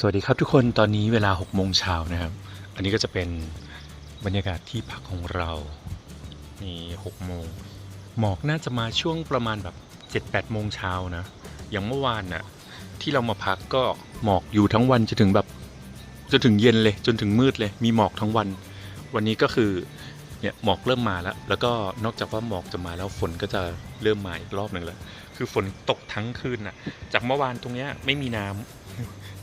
สวัสดีครับทุกคนตอนนี้เวลา6โมงเช้านะครับ อันนี้ก็จะเป็นบรรยากาศที่พักของเรา นี่6โมง หมอกน่าจะมาช่วงประมาณแบบ 7-8 โมงเช้านะ อย่างเมื่อวานน่ะที่เรามาพักก็หมอกอยู่ทั้งวันจนถึงแบบจนถึงเย็นเลยจนถึงมืดเลย มีหมอกทั้งวัน วันนี้ก็คือเนี่ยหมอกเริ่มมาแล้ว แล้วก็นอกจากว่าหมอกจะมาแล้วฝนก็จะเริ่มมาอีกรอบหนึ่งแล้ว คือฝนตกทั้งคืนน่ะ จากเมื่อวานตรงเนี้ยไม่มีน้ำ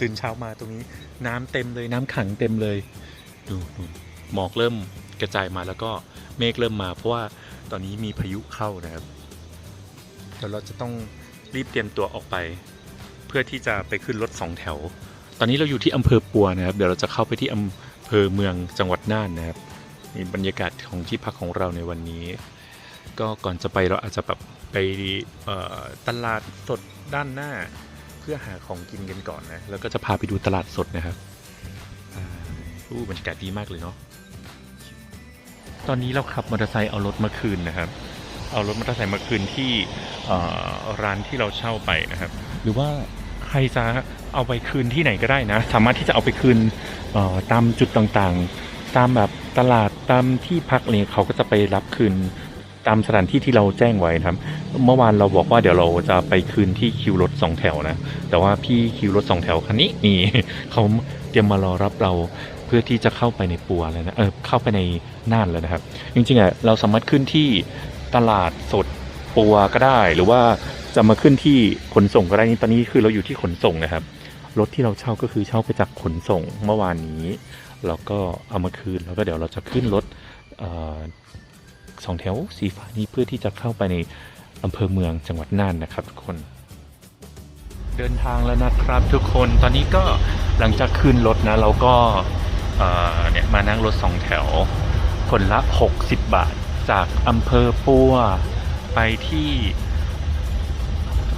ตื่นเช้ามาตรงนี้ น้ำเต็มเลยน้ำขังเต็มเลยดูดูหมอกเริ่มกระจายมาแล้วก็เมฆเริ่มมา เพราะว่าตอนนี้มีพายุเข้านะครับเดี๋ยวเราจะต้องรีบเตรียมตัวออกไป เพื่อที่จะไปขึ้นรถสองแถว ตอนนี้เราอยู่ที่อำเภอปัวนะครับ เดี๋ยวเราจะเข้าไปที่อำเภอเมืองจังหวัดน่านนะครับนี่บรรยากาศของที่พักของเราในวันนี้ ก็ก่อนจะไปเราอาจจะแบบไปเอ่อตลาดสดด้านหน้าเพื่อหาของกินกันก่อนนะ แล้วก็จะพาไปดูตลาดสดนะครับอู้บรรยากาศดีมากเลยเนาะ ตอนนี้เราขับมอเตอร์ไซค์เอารถมาคืนนะครับ เอารถมอเตอร์ไซค์มาคืนที่ร้านที่เราเช่าไปนะครับ หรือว่าใครจะเอาไปคืนที่ไหนก็ได้นะ สามารถที่จะเอาไปคืนตามจุดต่างๆ ตามแบบตลาดตามที่พักเนี่ยเขาก็จะไปรับคืน ตามสถานที่ที่เราแจ้งไว้นะครับ เมื่อวานเราบอกว่าเดี๋ยวเราจะไปคืนที่คิวรถสองแถวนะ แต่ว่าพี่คิวรถสองแถวคันนี้นี่เขาเตรียมมารอรับเราเพื่อที่จะเข้าไปในปัวแล้วนะ เออเข้าไปในน่านแล้วนะครับ จริงๆอะเราสามารถขึ้นที่ตลาดสดปัวก็ได้ หรือว่าจะมาขึ้นที่ขนส่งก็ได้นี่ตอนนี้คือเราอยู่ที่ขนส่งนะครับ รถที่เราเช่าก็คือเช่าไปจากขนส่งเมื่อวานนี้ แล้วก็เอามาคืนแล้วก็เดี๋ยวเราจะขึ้นรถอ่อ สองแถวสีฟ้านี้เพื่อที่จะเข้าไปในอำเภอเมืองจังหวัดน่านนะครับทุกคน เดินทางแล้วนะครับทุกคนตอนนี้ก็หลังจากขึ้นรถนะเราก็เนี่ยมานั่งรถสองแถว คนละ 60 บาท จากอำเภอปัวไปที่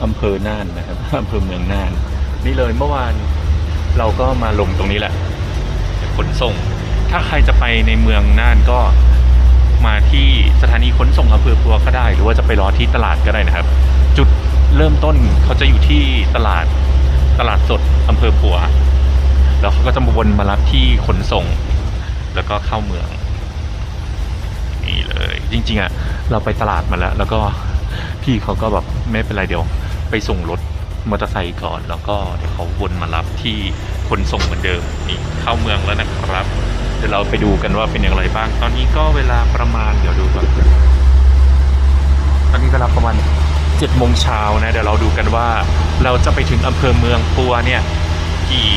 อำเภอน่านนะครับอำเภอเมืองน่าน นี่เลยเมื่อวานเราก็มาลงตรงนี้แหละขนส่ง ถ้าใครจะไปในเมืองน่านก็ มาที่สถานีขนส่งอำเภอปัวก็ได้ หรือว่าจะไปรอที่ตลาดก็ได้นะครับ จุดเริ่มต้นเขาจะอยู่ที่ตลาดตลาดสดอำเภอปัว แล้วเขาก็จะมาวนมารับที่ขนส่ง แล้วก็เข้าเมืองนี่เลยจริงๆอะเราไปตลาดมาแล้ว แล้วก็พี่เขาก็แบบไม่เป็นไรเดี๋ยว ไปส่งรถมอเตอร์ไซค์ก่อน แล้วก็เดี๋ยวเขาวนมารับที่ขนส่งเหมือนเดิมนี่เข้าเมืองแล้วนะครับ เดี๋ยวเราไปดูกันว่าเป็นอย่างไรบ้าง ตอนนี้ก็เวลาประมาณเดี๋ยวดูก่อนตอนนี้เวลาประมาณเจ็ดโมงเช้านะเดี๋ยวเราดูกันว่าเราจะไปถึงอำเภอเมืองปัวเนี่ยกี่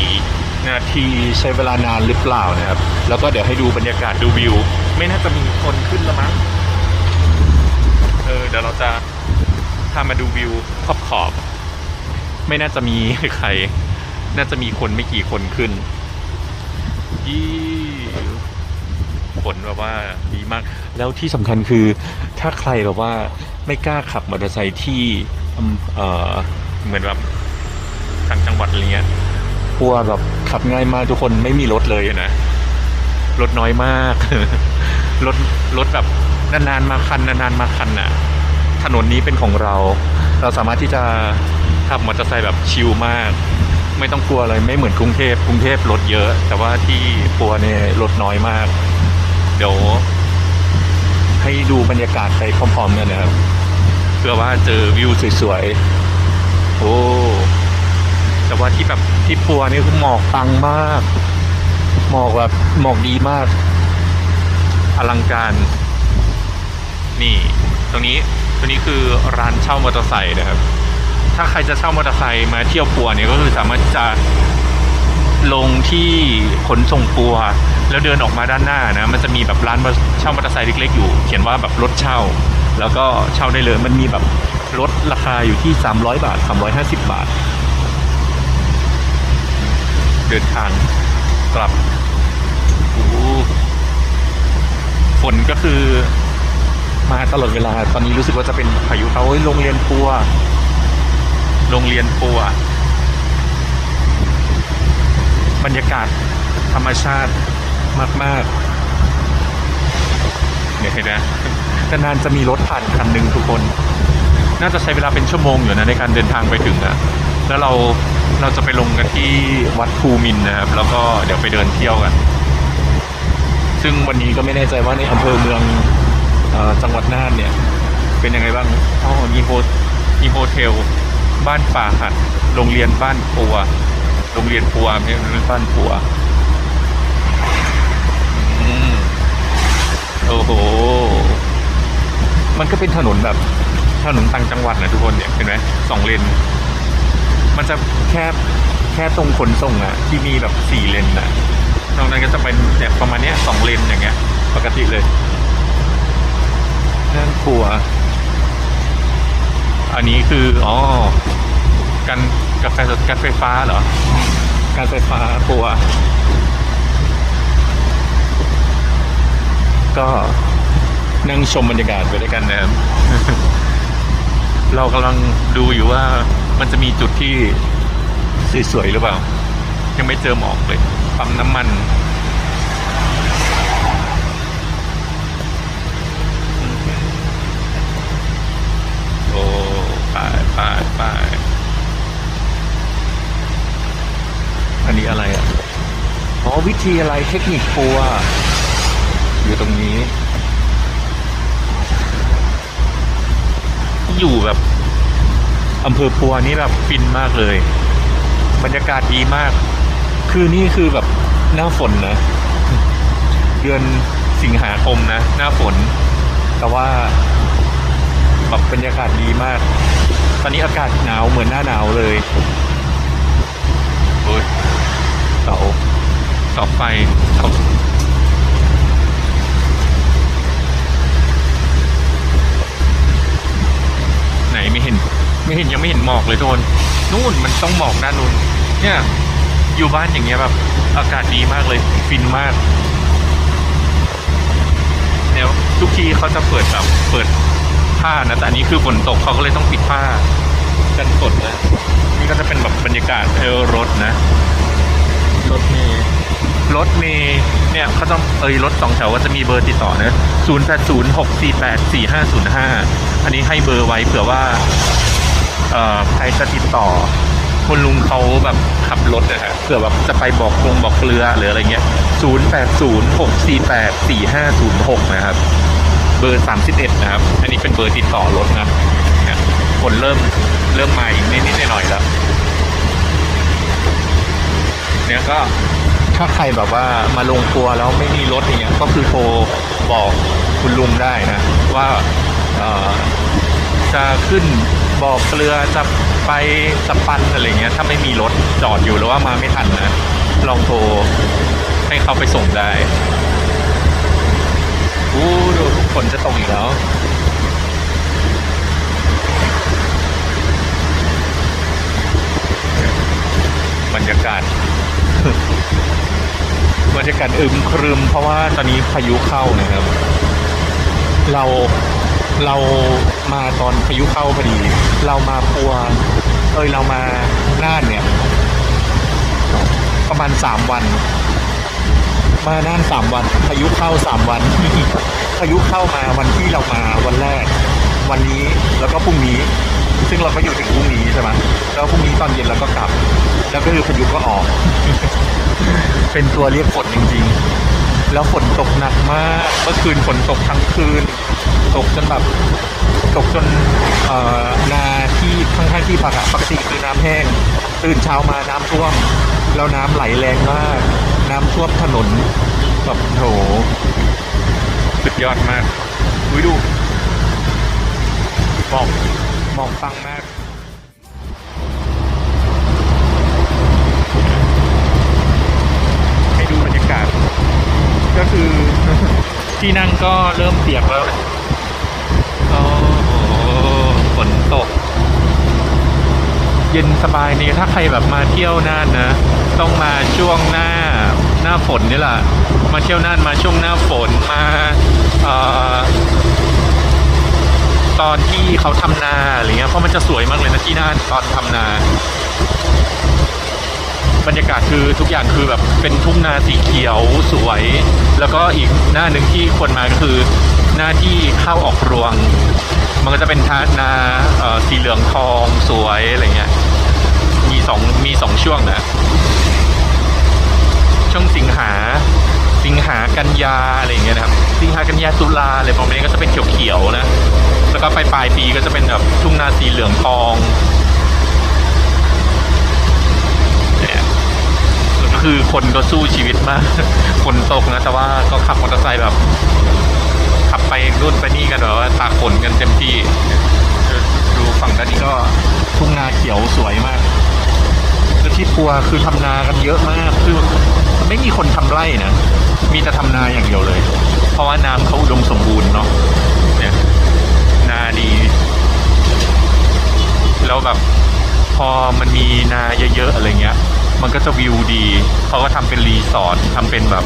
นาทีใช้เวลานานหรือเปล่านะครับ แล้วก็เดี๋ยวให้ดูบรรยากาศดูวิว ไม่น่าจะมีคนขึ้นล้วมั้งเออเดี๋ยวเราจะพามาดูวิวขอบขอบ ไม่น่าจะมีใคร น่าจะมีคนไม่กี่คนขึ้น ยี่ฝนแบบว่าดีมาก แล้วที่สำคัญคือถ้าใครแบบว่าไม่กล้าขับมอเตอร์ไซค์ที่อำเออเหมือนแบบทางจังหวัดอะไรเงี้ยกลัวแบบขับง่ายมากทุกคนไม่มีรถเลยนะรถน้อยมากรถรถแบบนานๆมาคันนานๆมาคันน่ะ ถนนนี้เป็นของเรา เราสามารถที่จะขับมอเตอร์ไซค์แบบชิลมาก ไม่ต้องกลัวอะไรไม่เหมือนกรุงเทพกรุงเทพรถเยอะ แต่ว่าที่ปัวเนี่ยรถน้อยมาก เดี๋ยวให้ดูบรรยากาศไปพร้อมๆกันนะครับเพื่อว่าเจอวิวสวยๆโอ้แต่ว่าที่แบบที่ปัวนี่คือหมอกปังมาก หมอกแบบหมอกดีมาก อลังการ นี่ ตรงนี้ตรงนี้คือร้านเช่ามอเตอร์ไซค์นะครับ ถ้าใครจะเช่ามอเตอร์ไซค์มาเที่ยวปัวเนี่ยก็คือสามารถจะลงที่ขนส่งปัว แล้วเดินออกมาด้านหน้านะมันจะมีแบบร้านเช่ามอเตอร์ไซค์เล็กๆอยู่ เขียนว่าแบบรถเช่า แล้วก็เช่าได้เลยมันมีแบบลดราคาอยู่ที่ 300 บาท 350 บาท เดินทางกลับโอ้ฝนก็คือมาตลอดเวลา ตอนนี้รู้สึกว่าจะเป็นพายุเขาเฮ้ยโรงเรียนปัว โรงเรียนปัว บรรยากาศธรรมชาติมาก ๆ เนี่ยเห็นไหมนานๆจะมีรถผ่านคันหนึ่งทุกคน น่าจะใช้เวลาเป็นชั่วโมงอยู่นะในการเดินทางไปถึงอะแล้วเราเราจะไปลงกันที่วัดภูมินทร์นะครับ แล้วก็เดี๋ยวไปเดินเที่ยวกัน ซึ่งวันนี้ก็ไม่แน่ใจว่าในอำเภอเมืองเออจังหวัดน่านเนี่ย เป็นยังไงบ้างอ๋อมีโฮมีโฮเทล บ้านป่าหัด โรงเรียนบ้านปัว โรงเรียนปัวไม่ใช่บ้านปัวอืมโอ้โห มันก็เป็นถนนแบบ ถนนต่างจังหวัดนะทุกคนเนี่ยเห็นไหมสองเลน มันจะแค่แค่ตรงขนส่งอะที่มีแบบสี่เลนอะนอกนั้นก็จะเป็นแบบประมาณเนี้ยสองเลนอย่างเงี้ย ปกติเลยน่ากลัว อันนี้คือ อ๋อ การกาแฟการไฟฟ้าเหรอ การไฟฟ้าปัว ก็นั่งชมบรรยากาศไปด้วยกันนะครับ เรากำลังดูอยู่ว่ามันจะมีจุดที่สวยๆหรือเปล่า ยังไม่เจอหมอกเลย ปั๊มน้ำมันโอ้ไปไปไป อันนี้อะไรอะอ๋อวิทยาลัยเทคนิคปัว อยู่ตรงนี้ อยู่แบบอำเภอปัวนี่แบบฟินมากเลย บรรยากาศดีมาก คือนี่คือแบบหน้าฝนนะ เดือนสิงหาคมนะ หน้าฝน แต่ว่าแบบบรรยากาศดีมาก ตอนนี้อากาศหนาวเหมือนหน้าหนาวเลยโอ้ย เสาเสาไฟเสาไหนไม่เห็น ไม่เห็นยังไม่เห็นหมอกเลยทุกคนนู่นมันต้องหมอกด้านนู้นเนี่ยอยู่บ้านอย่างเงี้ยแบบอากาศดีมากเลย ฟินมากเนี่ยทุกทีเขาจะเปิดแบบเปิดผ้านะแต่อันนี้คือฝนตกเขาก็เลยต้องปิดผ้ากันฝนนะนี่ก็จะเป็นแบบบรรยากาศเออรถนะ รถเมย์รถเมย์เนี่ยเขาต้องเอยรถสองแถวก็จะมีเบอร์ติดต่อนะศูนย์แปดศูนย์หกสี่แปดสี่ห้าศูนย์ห้าอันนี้ให้เบอร์ไว้เผื่อว่าเอ่อใครจะติดต่อคุณลุงเขาแบบขับรถนะฮะเผื่อแบบจะไปบอกลงบอกเรือหรืออะไรเงี้ยศูนย์แปดศูนย์หกสี่แปดสี่ห้าศูนย์หกนะครับ เบอร์สามสิบเอ็ดนะครับ อันนี้เป็นเบอร์ติดต่อรถนะคนเริ่มเริ่มมาอีกนิดๆหน่อยๆแล้ว เนี่ยก็ถ้าใครแบบว่ามาลงครัวแล้วไม่มีรถอย่างเงี้ยก็คือโทรบอกคุณลุงได้นะว่าจะขึ้นบอกเรือจะไปสปันอะไรเงี้ยถ้าไม่มีรถจอดอยู่หรือว่ามาไม่ทันนะลองโทรให้เขาไปส่งได้อู้ดูฝนจะตกอีกแล้วบรรยากาศ บรรยากาศอึมครึมเพราะว่าตอนนี้พายุเข้านะครับ เราเรามาตอนพายุเข้าพอดี เรามาปัว เอ้ยเรามาน่านเนี่ย ประมาณสามวัน มาน่านสามวัน พายุเข้าสามวันพายุเข้ามาวันที่เรามาวันแรก วันนี้แล้วก็พรุ่งนี้ ซึ่งเราก็อยู่ถึงพรุ่งนี้ใช่ไหมแล้วพรุ่งนี้ตอนเย็นเราก็กลับ แล้วก็คือพายุก็ออก เป็นตัวเรียกฝนจริงๆ แล้วฝนตกหนักมากเมื่อคืนฝนตกทั้งคืน ตกจนแบบตกจนเอ่อนาที่ข้างๆที่พักอะปกติคือน้ำแห้ง ตื่นเช้ามาน้ำท่วม แล้วน้ำไหลแรงมาก น้ำท่วมถนนแบบโถสุดยอดมากอุ้ยดูหมอกหมอกฟังมาก ก็คือ ที่นั่งก็เริ่มเปียกแล้วโอ้โหฝนตก เย็นสบายนี่ถ้าใครแบบมาเที่ยวน่านนะ ต้องมาช่วงหน้าหน้าฝนนี่แหละมาเที่ยวน่านมาช่วงหน้าฝนมาอตอนที่เขาทำนาอะไรเงี้ยเพราะมันจะสวยมากเลยนะที่น่านตอนทำนา บรรยากาศคือทุกอย่างคือแบบเป็นทุ่งนาสีเขียวสวย แล้วก็อีกหน้าหนึ่งที่ควรมาก็คือหน้าที่เข้าออกรวง มันก็จะเป็นทานาเอ่อสีเหลืองทองสวยอะไรเงี้ยมีสองมีสองช่วงนะช่วงสิงหาสิงหากันยาอะไรเงี้ยนะครับ สิงหากันยาตุลาอะไรประมาณนี้ก็จะเป็นเขียวๆนะ แล้วก็ปลายปลายปีก็จะเป็นแบบทุ่งนาสีเหลืองทองเนี่ยแล้วก็ คือคนก็สู้ชีวิตมากฝนตกนะ แต่ว่าก็ขับมอเตอร์ไซค์แบบ ขับไปรุ่นไปนี่กันแบบว่าตากฝนกันเต็มที่ ดูฝั่งด้านนี้ก็ทุ่งนาเขียวสวยมากแล้วที่ปัวคือทำนากันเยอะมากคือไม่มีคนทำไร่นะ มีแต่ทำนาอย่างเดียวเลย เพราะว่าน้ำเขาอุดมสมบูรณ์เนาะเนี่ยนาดี แล้วแบบพอมันมีนาเยอะๆอะไรเงี้ย มันก็จะวิวดี เขาก็ทำเป็นรีสอร์ททำเป็นแบบ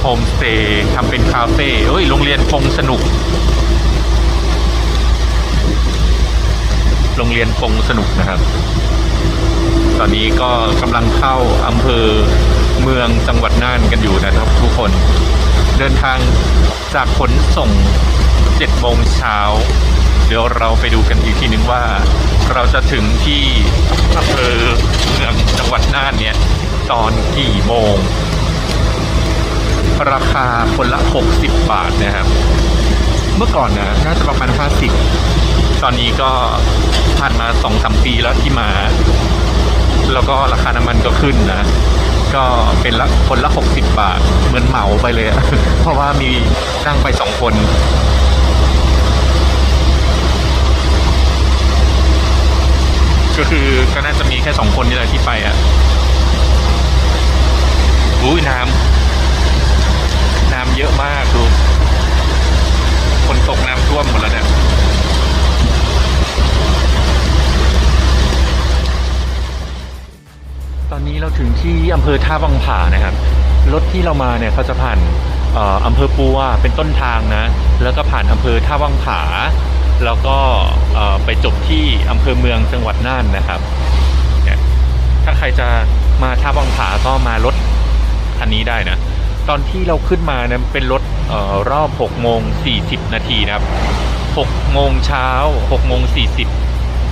โฮมสเตย์ทำเป็นคาเฟ่เอ้ย โรงเรียนพงสนุก โรงเรียนพงสนุกนะครับ ตอนนี้ก็กำลังเข้าอำเภอเมืองจังหวัดน่านกันอยู่นะครับทุกคน เดินทางจากขนส่ง7โมงเช้า เดี๋ยวเราไปดูกันอีกทีนึงว่า เราจะถึงที่อำเภอเมืองจังหวัดน่านเนี่ย ตอนกี่โมง ราคาคนละ 60 บาทนะครับ เมื่อก่อนนะน่าจะประมาณ 50 ตอนนี้ก็ผ่านมาสองสามปีแล้วที่มา แล้วก็ราคาน้ำมันก็ขึ้นนะก็เป็นละคนละ 60 บาท เหมือนเหมาไปเลย เพราะว่ามีนั่งไปสองคน ก็คือก็น่าจะมีแค่สองคนนี่แหละที่ไปอะอุ้ยน้ำน้ำเยอะมากดูคนตกน้ำท่วมหมดแล้วเนี่ยตอนนี้เราถึงที่อำเภอท่าวังผานะครับ รถที่เรามาเนี่ยเขาจะผ่านอออำเภอปัวเป็นต้นทางนะ แล้วก็ผ่านอำเภอท่าวังผา แล้วก็ไปจบที่อำเภอเมืองจังหวัดน่านนะครับ ถ้าใครจะมาท่าวังผาก็มารถคันนี้ได้นะ ตอนที่เราขึ้นมาเนี่ยเป็นรถออรอบ6โมง40 นาทีนะครับ6โมงเช้า6โมง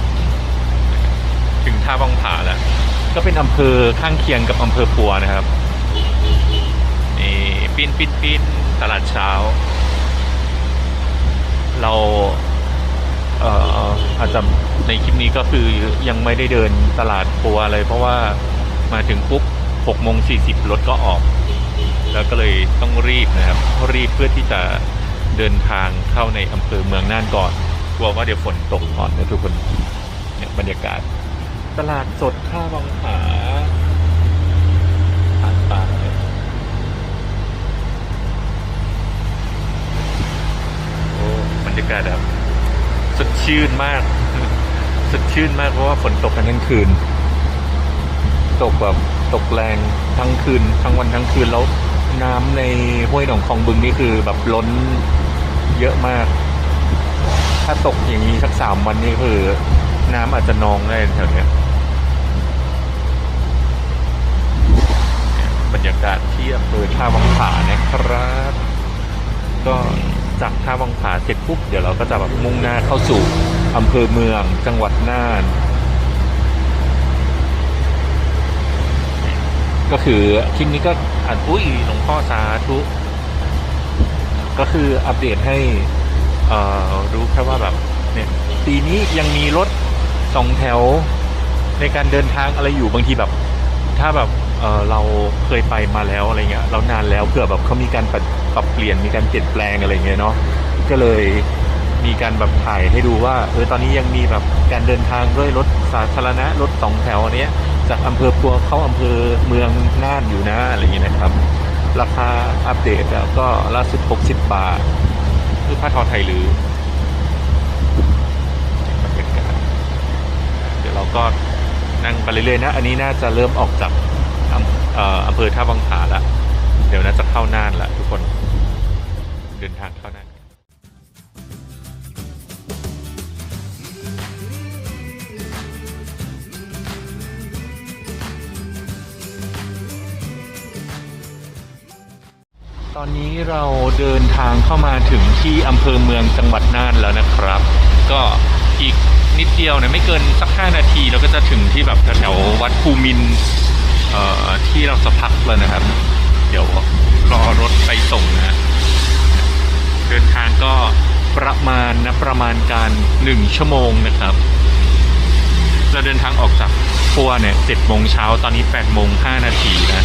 40 ถึงท่าวังผาแล้ว ก็เป็นอำเภอข้างเคียงกับอำเภอปัวนะครับนี่ปิ้นปิ้นปิ้นตลาดเช้า เรา เอ่ออาจจะในคลิปนี้ก็คือยังไม่ได้เดินตลาดปัวเลยเพราะว่ามาถึงปุ๊บ6โมง40 รถก็ออก แล้วก็เลยต้องรีบนะครับ รีบเพื่อที่จะเดินทางเข้าในอำเภอเมืองน่านก่อน กลัวว่าเดี๋ยวฝนตกก่อนนะทุกคนเนี่ยบรรยากาศ ตลาดสดท่าวังผาผ่านป่าเลยโอ้บรรยากาศแบบ สดชื่นมาก สดชื่นมากเพราะว่าฝนตกกันทั้งคืน ตกแบบตกแรงทั้งคืน ทั้งวันทั้งคืนแล้วน้ำในห้วยหนองคลองบึงนี่คือแบบล้นเยอะมาก ถ้าตกอย่างนี้สักสามวันนี่คือน้ำอาจจะนองได้แถวเนี้ยบรรยากาศที่อำเภอท่าวังผานะครับ ก็ จากท่าวังผาเสร็จปุ๊บเดี๋ยวเราก็จะแบบมุ่งหน้าเข้าสู่อำเภอเมืองจังหวัดน่าน ก็คือคลิปนี้ก็อ่านอุ้ยหลวงพ่อสาธุก็คืออัปเดตให้รู้แค่ว่าแบบเนี่ยปีนี้ยังมีรถสองแถวในการเดินทางอะไรอยู่บางทีแบบ ถ้าแบบ เราเคยไปมาแล้วอะไรเงี้ยเรานานแล้วเผื่อแบบเขามีการปรับเปลี่ยนมีการเปลี่ยนแปลงอะไรเงี้ยเนาะก็เลยมีการแบบถ่ายให้ดูว่าเออตอนนี้ยังมีแบบการเดินทางด้วยรถสาธารณะรถสองแถวอันเนี้ยจากอำเภอปัวเข้าอำเภอเมืองน่านอยู่นะอะไรอย่างเงี้ยนะครับ ราคาอัปเดตอะก็ล่าสุด60 บาทคือผ้าทอไทยหรือบรรยากาศเดี๋ยวเราก็นั่งไปเรื่อยๆนะ อันนี้น่าจะเริ่มออกจาก อำเภอท่าวังผาละ เดี๋ยวน่าจะเข้าน่านละทุกคน เดินทางเข้าน่านตอนนี้เราเดินทางเข้ามาถึงที่อำเภอเมืองจังหวัดน่านแล้วนะครับ ก็อีกนิดเดียวเนี่ยไม่เกินสักห้านาทีเราก็จะถึงที่แบบแถววัดภูมิน เอ่อที่เราจะพักแล้วนะครับ เดี๋ยวรอรถไปส่งนะเดินทางก็ประมาณนะประมาณการหนึ่งชั่วโมงนะครับเราเดินทางออกจากปัวเนี่ยเจ็ดโมงเช้าตอนนี้แปดโมงห้านาทีนะ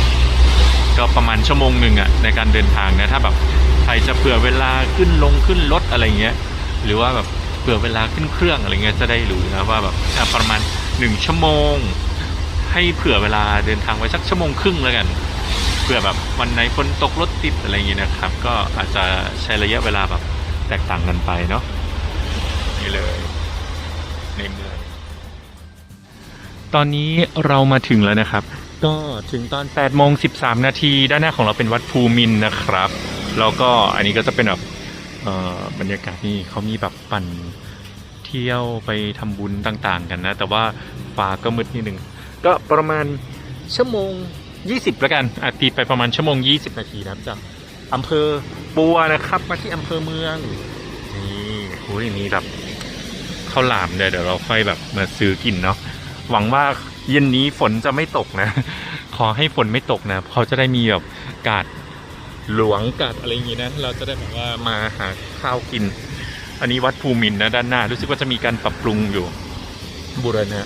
ก็ประมาณชั่วโมงหนึ่งอะในการเดินทางนะถ้าแบบใครจะเผื่อเวลาขึ้นลงขึ้นรถอะไรเงี้ย หรือว่าแบบเผื่อเวลาขึ้นเครื่องอะไรเงี้ยจะได้รู้นะว่าแบบประมาณหนึ่งชั่วโมง ให้เผื่อเวลาเดินทางไว้สักชั่วโมงครึ่งแล้วกันเผื่อแบบวันไหนฝนตกรถติดอะไรอย่างงี้นะครับ ก็อาจจะใช้ระยะเวลาแบบแตกต่างกันไปเนาะนี่เลยในเมืองตอนนี้เรามาถึงแล้วนะครับ ก็ถึงตอน8โมง13 นาทีด้านหน้าของเราเป็นวัดภูมินนะครับแล้วก็อันนี้ก็จะเป็นแบบบรรยากาศนี่เขามีแบบปั่นเที่ยวไปทำบุญต่างๆ กันนะ แต่ว่าฟ้าก็มืดนิดนึง ก็ประมาณชั่วโมง 20แล้วกันอาตีไปประมาณชั่วโมง 20 นาทีนะครับจากอำเภอปัวนะครับ มาที่อำเภอเมือง นี่โอ้ยนี่แบบข้าวหลามเนี่ยเดี๋ยวเราค่อยแบบมาซื้อกินเนาะหวังว่าเย็นนี้ฝนจะไม่ตกนะ ขอให้ฝนไม่ตกนะเขาจะได้มีแบบกาดหลวงกาดอะไรอย่างงี้นะ เราจะได้แบบว่ามาหาข้าวกิน อันนี้วัดภูมินนะด้านหน้า รู้สึกว่าจะมีการปรับปรุงอยู่บูรณะ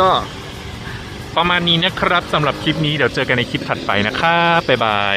ก็ ประมาณนี้นะครับสำหรับคลิปนี้เดี๋ยวเจอกันในคลิปถัดไปนะครับบ๊ายบาย